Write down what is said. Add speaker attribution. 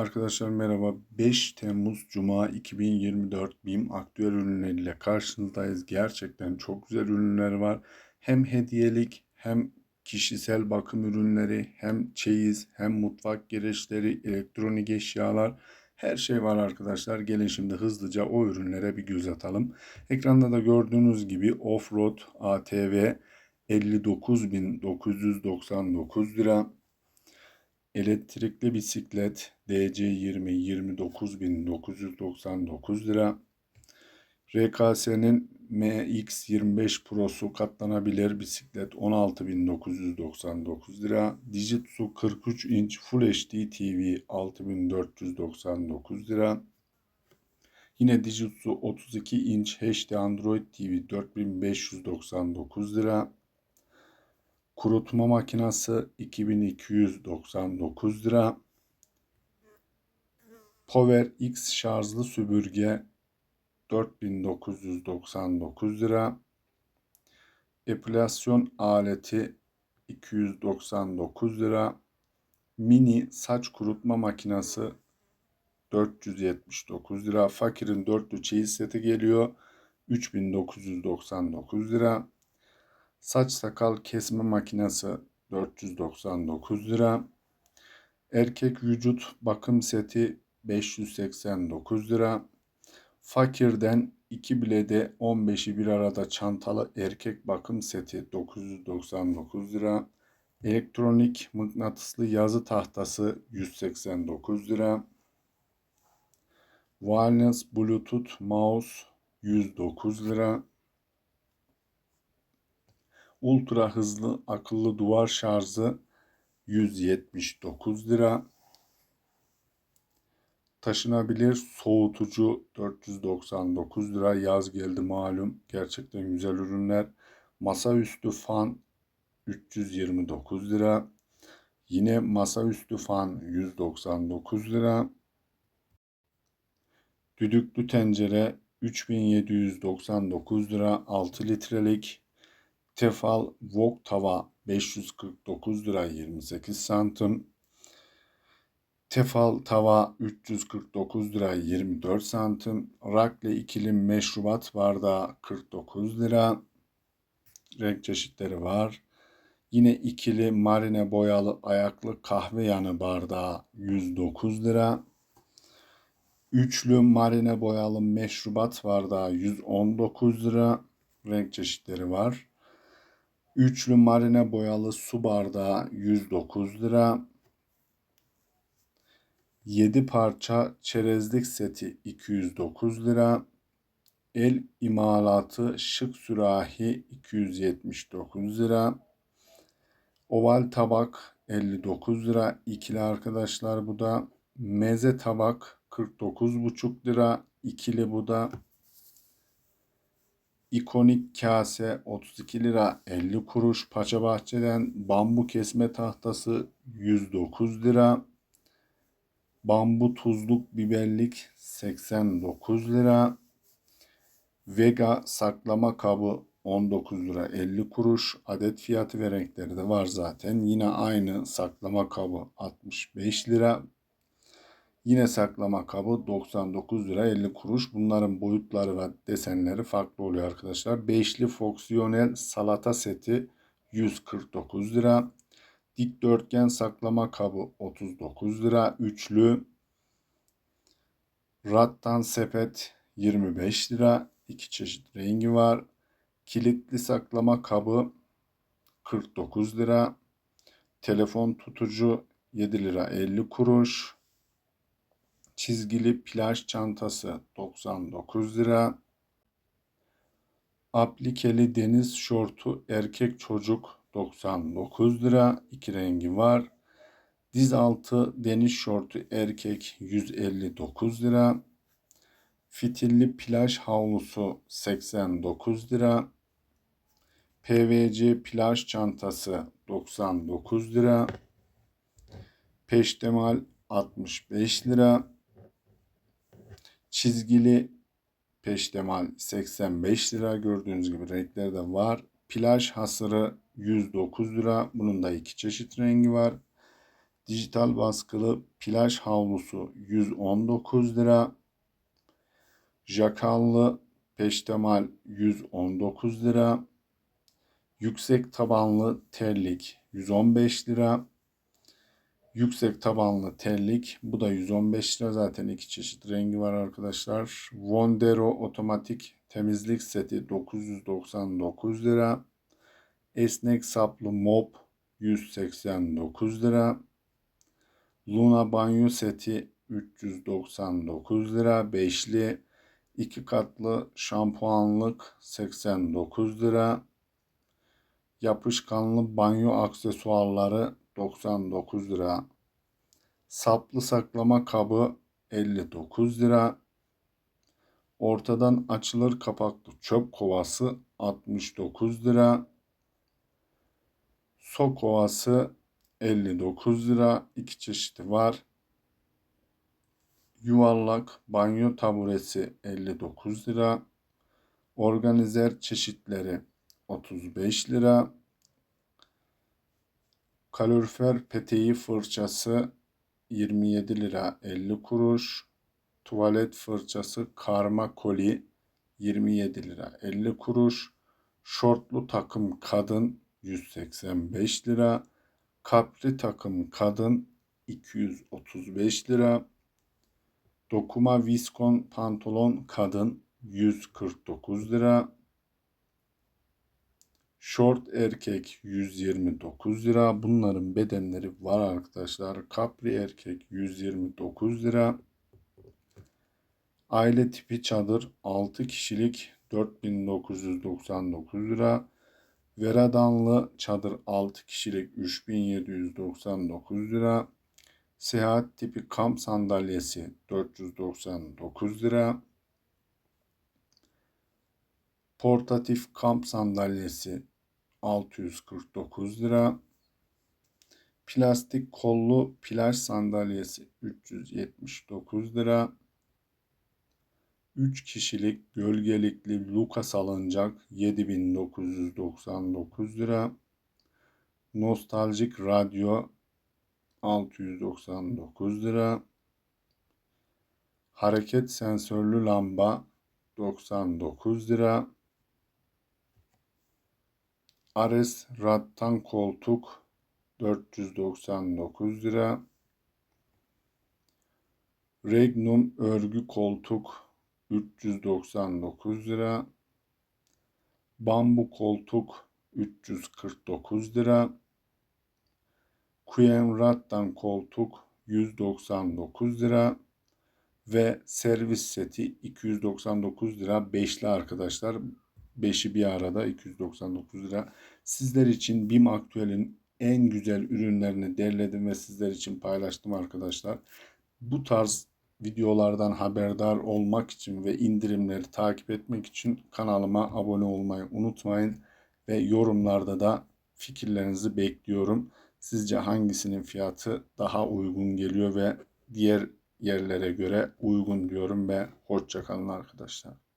Speaker 1: Arkadaşlar merhaba. 5 Temmuz Cuma 2024 BİM aktüel ürünleriyle karşınızdayız. Gerçekten çok güzel ürünler var. Hem hediyelik hem kişisel bakım ürünleri hem çeyiz hem mutfak gereçleri, elektronik eşyalar her şey var arkadaşlar. Gelin şimdi hızlıca o ürünlere bir göz atalım. Ekranda da gördüğünüz gibi Offroad ATV 59.999 lira. Elektrikli bisiklet DC20 29.999 lira. RKS'nin MX25 Pro'su katlanabilir bisiklet 16.999 lira. Dijitsu 43 inç Full HD TV 6.499 lira. Yine Dijitsu 32 inç HD Android TV 4599 lira. Kurutma makinesi 2299 lira. Power X şarjlı süpürge 4999 lira. Epilasyon aleti 299 lira. Mini saç kurutma makinesi 479 lira. Fakirin dörtlü çeyiz seti geliyor. 3999 lira. Saç sakal kesme makinesi 499 lira. Erkek vücut bakım seti 589 lira. Fakirden 2 bilede 15'i bir arada çantalı erkek bakım seti 999 lira. Elektronik mıknatıslı yazı tahtası 189 lira. Wireless Bluetooth mouse 109 lira. Ultra hızlı akıllı duvar şarjı 179 lira. Taşınabilir soğutucu 499 lira. Yaz geldi malum. Gerçekten güzel ürünler. Masaüstü fan 329 lira. Yine masaüstü fan 199 lira. Düdüklü tencere 3799 lira 6 litrelik. Tefal Wok tava 549 lira 28 santim. Tefal tava 349 lira 24 santim. Rakle ikili meşrubat bardağı 49 lira. Renk çeşitleri var. Yine ikili marine boyalı ayaklı kahve yanı bardağı 109 lira. Üçlü marine boyalı meşrubat bardağı 119 lira. Renk çeşitleri var. Üçlü marine boyalı su bardağı 109 lira. 7 parça çerezlik seti 209 lira. El imalatı şık sürahi 279 lira. Oval tabak 59 lira. İkili arkadaşlar bu da. Meze tabak 49,5 lira. İkili bu da. İkonik kase 32 lira 50 kuruş. Paça Bahçe'den bambu kesme tahtası 109 lira. Bambu tuzluk biberlik 89 lira. Vega saklama kabı 19 lira 50 kuruş. Adet fiyatı ve renkleri de var zaten. Yine aynı saklama kabı 65 lira. Yine saklama kabı 99 lira 50 kuruş. Bunların boyutları ve desenleri farklı oluyor arkadaşlar. Beşli fonksiyonel salata seti 149 lira. Dikdörtgen saklama kabı 39 lira. Üçlü rattan sepet 25 lira. İki çeşit rengi var. Kilitli saklama kabı 49 lira. Telefon tutucu 7 lira 50 kuruş. Çizgili plaj çantası 99 lira. Aplikeli deniz şortu erkek çocuk 99 lira. İki rengi var. Diz altı deniz şortu erkek 159 lira. Fitilli plaj havlusu 89 lira. PVC plaj çantası 99 lira. Peştemal 65 lira. Çizgili peştemal 85 lira. Gördüğünüz gibi renkleri de var. Plaj hasırı 109 lira. Bunun da iki çeşit rengi var. Dijital baskılı plaj havlusu 119 lira. Jakallı peştemal 119 lira. Yüksek tabanlı terlik 115 lira. Yüksek tabanlı terlik. Bu da 115 lira. Zaten iki çeşit rengi var arkadaşlar. Vondero otomatik temizlik seti 999 lira. Esnek saplı mop 189 lira. Luna banyo seti 399 lira. Beşli iki katlı şampuanlık 89 lira. Yapışkanlı banyo aksesuarları 99 lira. Saplı saklama kabı 59 lira. Ortadan açılır kapaklı çöp kovası 69 lira. Su kovası 59 lira. İki çeşidi var. Yuvarlak banyo taburesi 59 lira. Organizer çeşitleri 35 lira. Kalorifer peteği fırçası 27 lira 50 kuruş. Tuvalet fırçası karma koli 27 lira 50 kuruş. Şortlu takım kadın 185 lira. Kapri takım kadın 235 lira. Dokuma viskon pantolon kadın 149 lira. Short erkek 129 lira. Bunların bedenleri var arkadaşlar. Capri erkek 129 lira. Aile tipi çadır 6 kişilik 4999 lira. Veradanlı çadır 6 kişilik 3799 lira. Seyahat tipi kamp sandalyesi 499 lira. Portatif kamp sandalyesi 649 lira. Plastik kollu plaj sandalyesi 379 lira. 3 kişilik gölgelikli Luka salıncak 7999 lira. Nostaljik radyo 699 lira. Hareket sensörlü lamba 99 lira. Ares rattan koltuk 499 lira. Regnum örgü koltuk 399 lira. Bambu koltuk 349 lira. Queen Rattan koltuk 199 lira ve servis seti 299 lira. Beşli arkadaşlar. Beşi bir arada 299 lira. Sizler için BİM Aktüel'in en güzel ürünlerini derledim ve sizler için paylaştım arkadaşlar. Bu tarz videolardan haberdar olmak için ve indirimleri takip etmek için kanalıma abone olmayı unutmayın ve yorumlarda da fikirlerinizi bekliyorum. Sizce hangisinin fiyatı daha uygun geliyor ve diğer yerlere göre uygun diyorum ve hoşçakalın arkadaşlar.